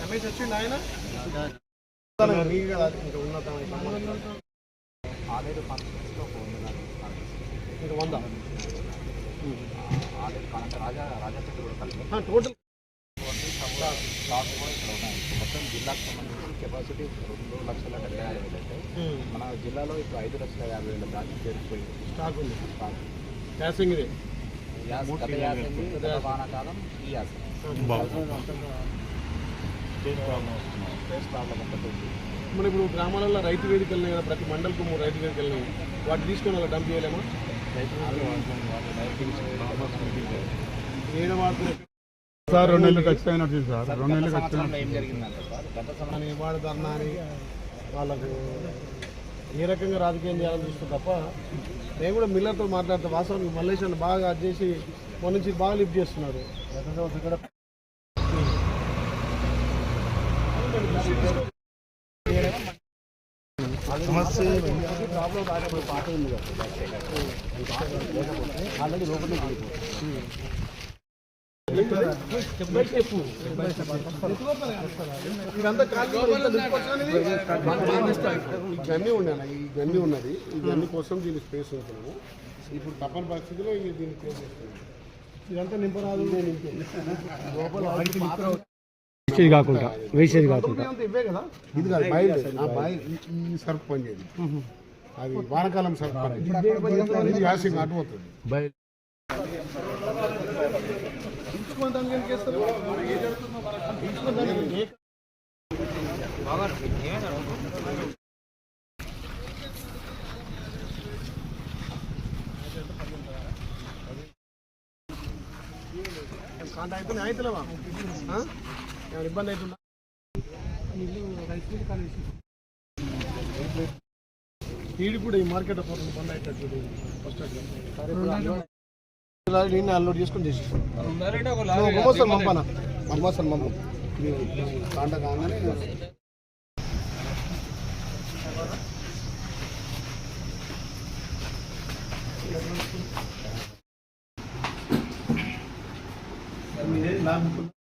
రమేష్ వచ్చిండు ఆయన. ఆల్రెడీ కాన్ఫరెన్స్లో ఫోన్ మీరు వంద ఆల్రెడీ రాజా రాజా చెట్టు కూడా కలిపి టోటల్ స్టాక్ కూడా ఇక్కడ ఉన్నాయి మొత్తం జిల్లాకు సంబంధించి కెపాసిటీ రెండు లక్షల డెబ్బై ఆరు వేలు అయితే మన జిల్లాలో ఇప్పుడు ఐదు లక్షల యాభై వేల దాకా చేరిపోయింది. స్టాక్ ఉంది. స్టాక్. ఇది యాస గత యాసంగి గత వానాకాలం ఈ యాస. స్పేస్ ప్రాబ్లం ఒకటి మన ఇప్పుడు గ్రామాలలో రైతు వేదికలు కదా ప్రతి మండలకు మూడు రైతు వేదికలు ఉన్నాయి వాటి తీసుకొని అలా డంప్ చేయలేమా? సార్ రెండు నెలలు ఖచ్చితంగా వచ్చింది సార్. రెండు నెలలు ఖచ్చితంగా వాళ్ళకు ఏ రకంగా రాజకీయం చేయాలని చూస్తుంది తప్ప నేను కూడా మిల్లర్తో మాట్లాడతా వాస్తవానికి మల్లేశ్వరం బాగా అది చేసి మొన్న నుంచి బాగా లిఫ్ట్ చేస్తున్నారు. గత సంవత్సరం కూడా సమస్య ప్రాబ్లం రాకపోతే పాట ఉంది కదా ఆల్రెడీ లోపలికి చెప్పు ఇదంతా ఈ గన్ని ఉన్నాను ఈ గన్ని ఉన్నది ఈ గన్ని కోసం దీని స్పేస్ ఉంటున్నాము ఇప్పుడు తప్పని పరిస్థితిలో దీన్ని క్లోజ్ చేస్తున్నాము ఇదంతా నింపరాదు. లోపల వేసేది కాకుండా వేసేది కాకుండా అంతా ఇవే కదా ఇది కాదు బయలు ఆ బయలు ఈ- సర్ఫ్ పనిచేయదు అది వానకాలం సర్ఫ్ పని ఇది యాసింగ్ అటు పోతుంది బయలు దానికి ఎందుకు వేస్తారు? ఇంచుకొని దానికి ఏ- కాంట అవుతుంది అవుతలేవా ఏమైనా ఇబ్బంది అవుతుందా ఈడు కూడా ఈ మార్కెట్ పోతుంది బంద్ అయ్యేటట్టు ఫస్ట్ నేను అన్లోడ్ చేసుకొని చేసేస్తాను మమ్మల్ని పంపనా మమ్మల్ని పంపం కాంట కాగానే ఎయిటీన్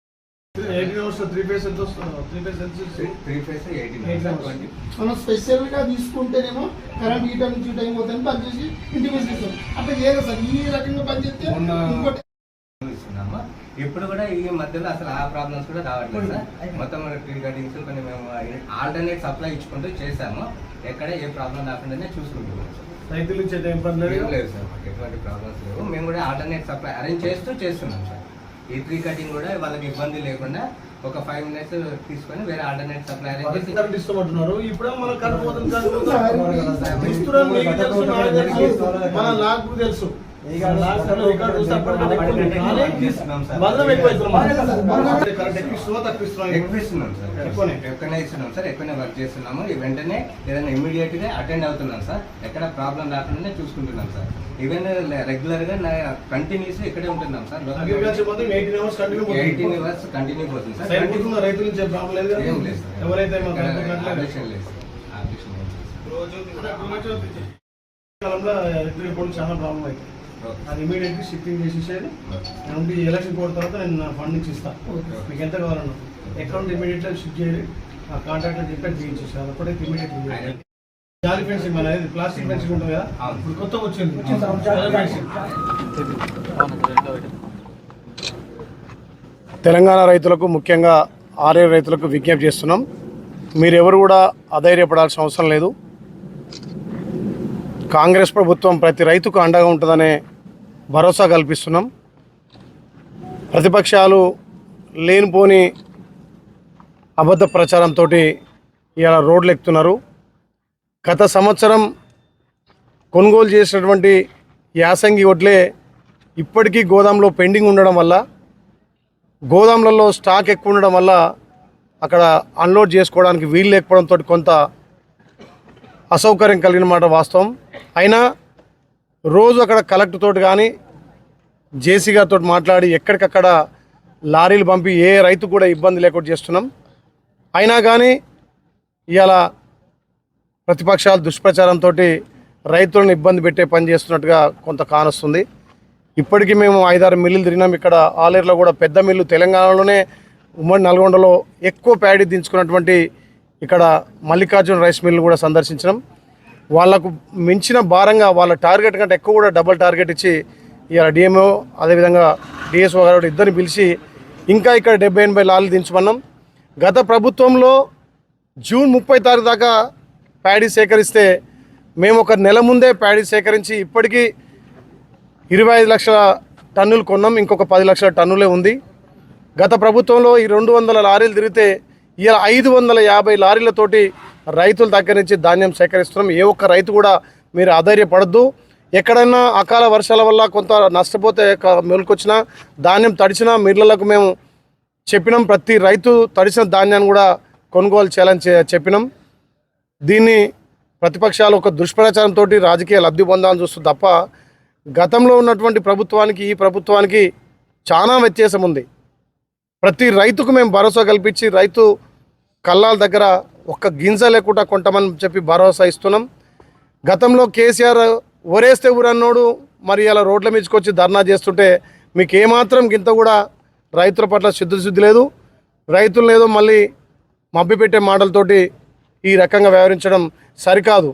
మనం స్పెషల్గా తీసుకుంటేనేమో కరెంట్ ఈ టైం నుంచి టైం పోతుంది పని చేసి ఇంటికి తీసుకొస్తాం అట్లా చేయరు సార్. ఈ రకంగా పని చేస్తే ఇంకోటి ఇప్పుడు కూడా ఈ మధ్యలో అసలు ఆ ప్రాబ్లమ్స్ కూడా రావట్లేదు సార్. మొత్తం ట్రీ కటింగ్స్ కొన్ని మేము ఆల్టర్నేట్ సప్లై ఇచ్చుకుంటూ చేసాము ఎక్కడ ఏ ప్రాబ్లం రాకుండానే చూసుకుంటున్నాం. సార్. రైతులు ఇచ్చే టైం పని లేదు. సార్. మాకు ఎటువంటి ప్రాబ్లమ్స్ లేవు. మేము కూడా ఆల్టర్నేట్ సప్లై అరేంజ్ చేస్తూ చేస్తున్నాం సార్. ఈ ట్రీ కటింగ్ కూడా వాళ్ళకి ఇబ్బంది లేకుండా ఒక ఫైవ్ మినిట్స్ తీసుకొని వేరే ఆల్టర్నేట్ సప్లై అరేంజ్ చేసి ఇష్టమంటున్నారు ఇప్పుడే మన నాకు తెలుసు. ఇస్తున్నాం సార్. ఎక్కువనే. వర్క్ చేస్తున్నాము. ఈ వెంటనే ఏదైనా ఇమీడియట్గా అటెండ్ అవుతున్నాం సార్. ఎక్కడ ప్రాబ్లం రాకుండా చూసుకుంటున్నాం సార్. ఈవెన్ రెగ్యులర్గా కంటిన్యూస్ ఇక్కడే ఉంటున్నాం sir. Eighteen hours continue eighteen hours continue పోతుంది. సార్? ఏం లేదు సార్. ఎవరైతే objection లేదు సార్. సార్. కాలంలో ఎలక్ట్రిక్ బోర్డు చాలా ప్రాబ్లం అవుతుంది. ఓకే. అది ఇమీడియట్లీ షిఫ్టింగ్ చేసేసేది నుండి ఎలక్షన్ కోడ్ తర్వాత నేను నా ఫండ్ నుంచి ఇస్తాను మీకు ఎంత కావాలన్నా. అకౌంట్ ఇమీడియట్గా షిఫ్ట్ చేయాలి ఆ కాంట్రాక్టర్ చెప్పి చేయించేసి అది అప్పుడైతే ఇమీడియట్లీ ఆయన- జాలి ఫెన్సింగ్ మన ప్లాస్టిక్ ఫెన్సింగ్ ఉంటుంది కదా. ఇప్పుడు కొత్తగా వచ్చింది. తెలంగాణ రైతులకు ముఖ్యంగా ఆర్ఏ రైతులకు విజ్ఞప్తి చేస్తున్నాం. మీరెవరు కూడా అధైర్యపడాల్సిన అవసరం లేదు. కాంగ్రెస్ ప్రభుత్వం ప్రతి రైతుకు అండగా ఉంటుందనే భరోసా కల్పిస్తున్నాం. ప్రతిపక్షాలు లేనిపోని అబద్ధ ప్రచారంతో ఇలా రోడ్లు ఎక్కుతున్నారు గత సంవత్సరం కొనుగోలు చేసినటువంటి యాసంగి వడ్లే ఇప్పటికీ గోదాంలో పెండింగ్ ఉండడం వల్ల గోదాంలలో స్టాక్ ఎక్కువ ఉండడం వల్ల అక్కడ అన్లోడ్ చేసుకోవడానికి వీలు లేకపోవడంతో కొంత అసౌకర్యం కలిగిన మాట వాస్తవం. అయినా రోజు అక్కడ కలెక్టర్తో కానీ జేసీ గారితో మాట్లాడి ఎక్కడికక్కడ లారీలు పంపి ఏ రైతు కూడా ఇబ్బంది లేకుండా చేస్తున్నాం. అయినా కానీ ఇవాళ ప్రతిపక్షాలు దుష్ప్రచారంతో రైతులను ఇబ్బంది పెట్టే పని చేస్తున్నట్టుగా కొంత కానొస్తుంది. ఇప్పటికీ మేము ఐదారు మిల్లులు తిరిగినాం. ఇక్కడ ఆలేరులో కూడా పెద్ద మిల్లు తెలంగాణలోనే ఉమ్మడి నల్గొండలో ఎక్కువ ప్యాడీ దించుకున్నటువంటి ఇక్కడ మల్లికార్జున రైస్ మిల్లు కూడా సందర్శించినాం. వాళ్ళకు మించిన భారంగా వాళ్ళ టార్గెట్ కంటే ఎక్కువ కూడా డబల్ టార్గెట్ ఇచ్చి ఇలా డిఎంఓ అదేవిధంగా డిఎస్ఓ గారు ఇద్దరిని పిలిచి ఇంకా ఇక్కడ డెబ్బై ఎనభై లారీలు దించమన్నాం. గత ప్రభుత్వంలో జూన్ ముప్పై తారీఖు దాకా ప్యాడీ సేకరిస్తే మేము ఒక నెల ముందే ప్యాడీ సేకరించి ఇప్పటికీ ఇరవై ఐదు లక్షల టన్నులు కొన్నాం. ఇంకొక పది లక్షల టన్నులే ఉంది. గత ప్రభుత్వంలో ఈ రెండు వందల లారీలు తిరిగితే ఇలా ఐదు వందల యాభై లారీలతోటి రైతుల దగ్గర నుంచి ధాన్యం సేకరిస్తున్నాం. ఏ ఒక్క రైతు కూడా మీరు ఆధైర్యపడద్దు ఎక్కడైనా అకాల వర్షాల వల్ల కొంత నష్టపోతే మెలుకొచ్చినా ధాన్యం తడిచినా మిర్లలకు మేము చెప్పినాం. ప్రతి రైతు తడిసిన ధాన్యాన్ని కూడా కొనుగోలు చేయాలని చెప్పినాం. దీన్ని ప్రతిపక్షాలు ఒక దుష్ప్రచారంతో రాజకీయ లబ్ధి పొందాలని చూస్తుంది తప్ప గతంలో ఉన్నటువంటి ప్రభుత్వానికి ఈ ప్రభుత్వానికి చాలా వ్యత్యాసం ఉంది ప్రతి రైతుకు మేము భరోసా కల్పించి రైతు కల్లాల దగ్గర ఒక్క గింజ లేకుండా కొంటామని చెప్పి భరోసా ఇస్తున్నాం. గతంలో కేసీఆర్ ఒరేస్తే ఊరన్నోడు మరి ఇలా రోడ్ల మీదకొచ్చి ధర్నా చేస్తుంటే మీకు ఏమాత్రం గింత కూడా రైతుల పట్ల శుద్ధి లేదు. రైతులు ఏదో మళ్ళీ మభ్యపెట్టే మాటలతోటి ఈ రకంగా వ్యవహరించడం సరికాదు.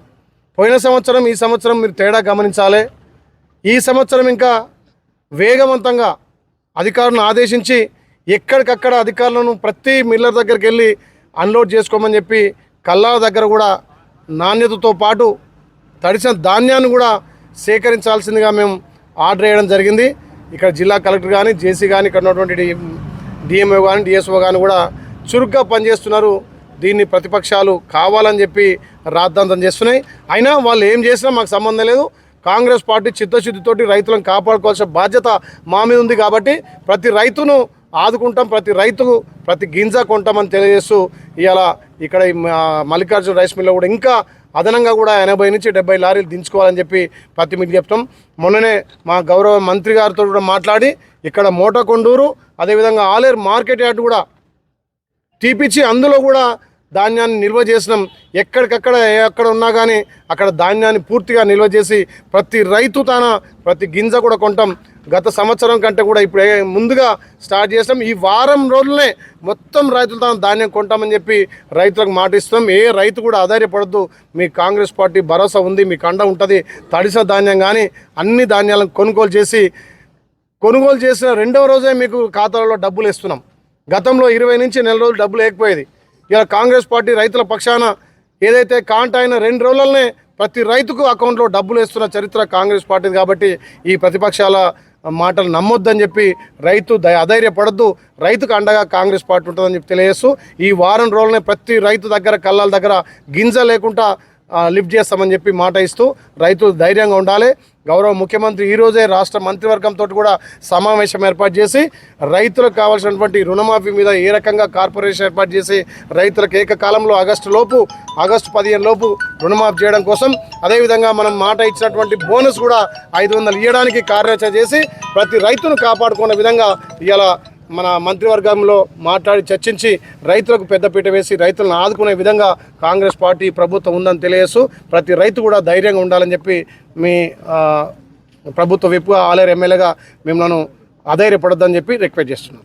పోయిన సంవత్సరం ఈ సంవత్సరం మీరు తేడా గమనించాలి. ఈ సంవత్సరం ఇంకా వేగవంతంగా అధికారులను ఆదేశించి ఎక్కడికక్కడ అధికారులను ప్రతి మిల్లర్ దగ్గరికి వెళ్ళి అన్లోడ్ చేసుకోమని చెప్పి కల్లాల దగ్గర కూడా నాణ్యతతో పాటు తడిసిన ధాన్యాన్ని కూడా సేకరించాల్సిందిగా మేము ఆర్డర్ వేయడం జరిగింది. ఇక్కడ జిల్లా కలెక్టర్ కానీ జేసీ కానీ ఇక్కడ ఉన్నటువంటి డిఎంఓ కానీ డిఎస్ఓ కానీ కూడా చురుగ్గా పనిచేస్తున్నారు. దీన్ని ప్రతిపక్షాలు కావాలని చెప్పి రాద్ధాంతం చేస్తున్నాయి. అయినా వాళ్ళు ఏం చేసినా మాకు సంబంధం లేదు. కాంగ్రెస్ పార్టీ చిత్తశుద్ధితోటి రైతులను కాపాడుకోవాల్సిన బాధ్యత మా మీద ఉంది కాబట్టి ప్రతి రైతును ఆదుకుంటాం. ప్రతి రైతు ప్రతి గింజ కొంటామని తెలియజేస్తూ ఇలా ఇక్కడ మల్లికార్జున రైస్ మిల్లో కూడా ఇంకా అదనంగా కూడా ఎనభై నుంచి డెబ్బై లారీలు దించుకోవాలని చెప్పి ప్రతి మీకు చెప్తాం. మొన్ననే మా గౌరవ మంత్రి గారితో కూడా మాట్లాడి ఇక్కడ మోటకొండూరు అదేవిధంగా ఆలేరు మార్కెట్ యార్డ్ కూడా తీపిచ్చి అందులో కూడా ధాన్యాన్ని నిల్వ చేసినాం. ఎక్కడికక్కడ ఎక్కడ ఉన్నా కానీ అక్కడ ధాన్యాన్ని పూర్తిగా నిల్వ చేసి ప్రతి రైతు తాన ప్రతి గింజ కూడా కొంటాం. గత సంవత్సరం కంటే కూడా ఇప్పుడు ముందుగా స్టార్ట్ చేసాం ఈ వారం రోజులనే మొత్తం రైతులు తాను ధాన్యం కొంటామని చెప్పి రైతులకు మాట ఇస్తున్నాం. ఏ రైతు కూడా ఆధారపడద్దు మీ కాంగ్రెస్ పార్టీ భరోసా ఉంది మీ కండ ఉంటుంది. తడిసిన ధాన్యం కానీ అన్ని ధాన్యాలను కొనుగోలు చేసి కొనుగోలు చేసిన రెండవ రోజే మీకు ఖాతాలో డబ్బులు ఇస్తున్నాం గతంలో ఇరవై నుంచి నెల రోజులు డబ్బులు లేకపోయేది ఇలా కాంగ్రెస్ పార్టీ రైతుల పక్షాన ఏదైతే కాంట అయిన రెండు రోజులనే ప్రతి రైతుకు అకౌంట్లో డబ్బులు వేస్తున్న చరిత్ర కాంగ్రెస్ పార్టీ కాబట్టి ఈ ప్రతిపక్షాల మాటలు నమ్మొద్దని చెప్పి రైతు దయ అధైర్యపడద్దు. రైతుకు అండగా కాంగ్రెస్ పార్టీ ఉంటుందని చెప్పి తెలియజేస్తూ ఈ వారం రోజులనే ప్రతి రైతు దగ్గర కళ్ళాల దగ్గర గింజ లేకుండా లిఫ్ట్ చేస్తామని చెప్పి మాట ఇస్తూ రైతులు ధైర్యంగా ఉండాలి. గౌరవ ముఖ్యమంత్రి ఈ రోజే రాష్ట్ర మంత్రివర్గంతో కూడా సమావేశం ఏర్పాటు చేసి రైతులకు కావాల్సినటువంటి రుణమాఫీ మీద ఏ రకంగా కార్పొరేషన్ ఏర్పాటు చేసి రైతులకు ఏకకాలంలో ఆగస్టు లోపు ఆగస్టు పదిహేను లోపు రుణమాఫీ చేయడం కోసం అదేవిధంగా మనం మాట ఇచ్చినటువంటి బోనస్ కూడా ఐదు వందలు ఇవ్వడానికి కార్యాచరణ చేసి ప్రతి రైతును కాపాడుకునే విధంగా ఇలా మన మంత్రివర్గంలో మాట్లాడి చర్చించి రైతులకు పెద్దపీట వేసి రైతులను ఆదుకునే విధంగా కాంగ్రెస్ పార్టీ ప్రభుత్వం ఉందని తెలియజేస్తూ ప్రతి రైతు కూడా ధైర్యంగా ఉండాలని చెప్పి మీ ప్రభుత్వ విప్పుగా ఆలేరు ఎమ్మెల్యేగా మిమ్మల్ని అధైర్యపడొద్దని చెప్పి రిక్వెస్ట్ చేస్తున్నాం.